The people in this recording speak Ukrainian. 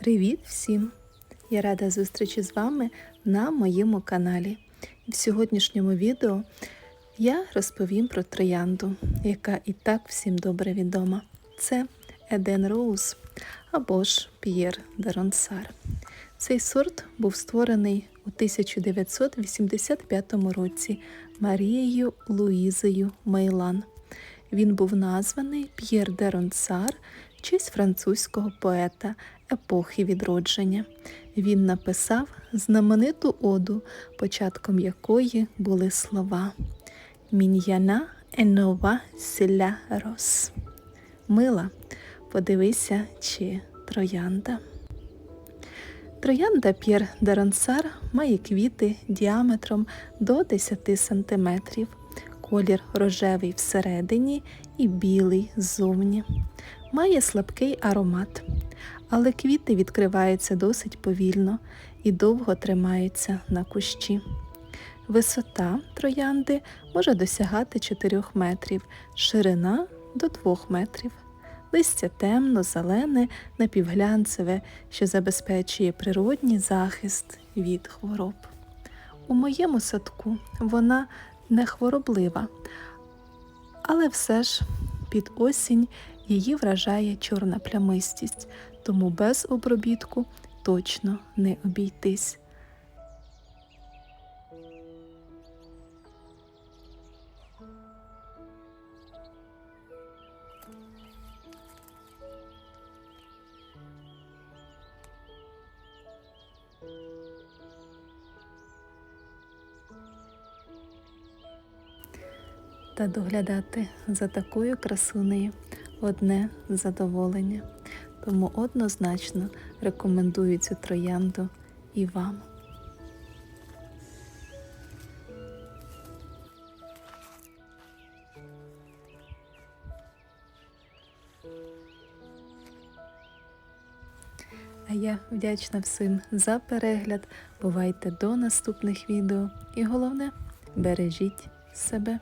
Привіт всім! Я рада зустрічі з вами на моєму каналі. В сьогоднішньому відео я розповім про троянду, яка і так всім добре відома. Це Еден Роуз або ж П'єр де Ронсар. Цей сорт був створений у 1985 році Марією Луїзею Мейлан. Він був названий П'єр де Ронсар в честь французького поета епохи відродження. Він написав знамениту оду, початком якої були слова Мін'яна енова сіля рос. Мила, подивися, чи троянда. Троянда П'єр Даронсар має квіти діаметром до 10 см, колір рожевий всередині і білий ззовні. Має слабкий аромат, але квіти відкриваються досить повільно і довго тримаються на кущі. Висота троянди може досягати 4 метрів, ширина до 2 метрів. Листя темно, зелене, напівглянцеве, що забезпечує природній захист від хвороб. У моєму садку вона не хвороблива, але все ж під осінь її вражає чорна плямистість, тому без обробітку точно не обійтись. Та доглядати за такою красунею одне задоволення. Тому однозначно рекомендую цю троянду і вам. А я вдячна всім за перегляд. Бувайте до наступних відео. І головне, бережіть себе.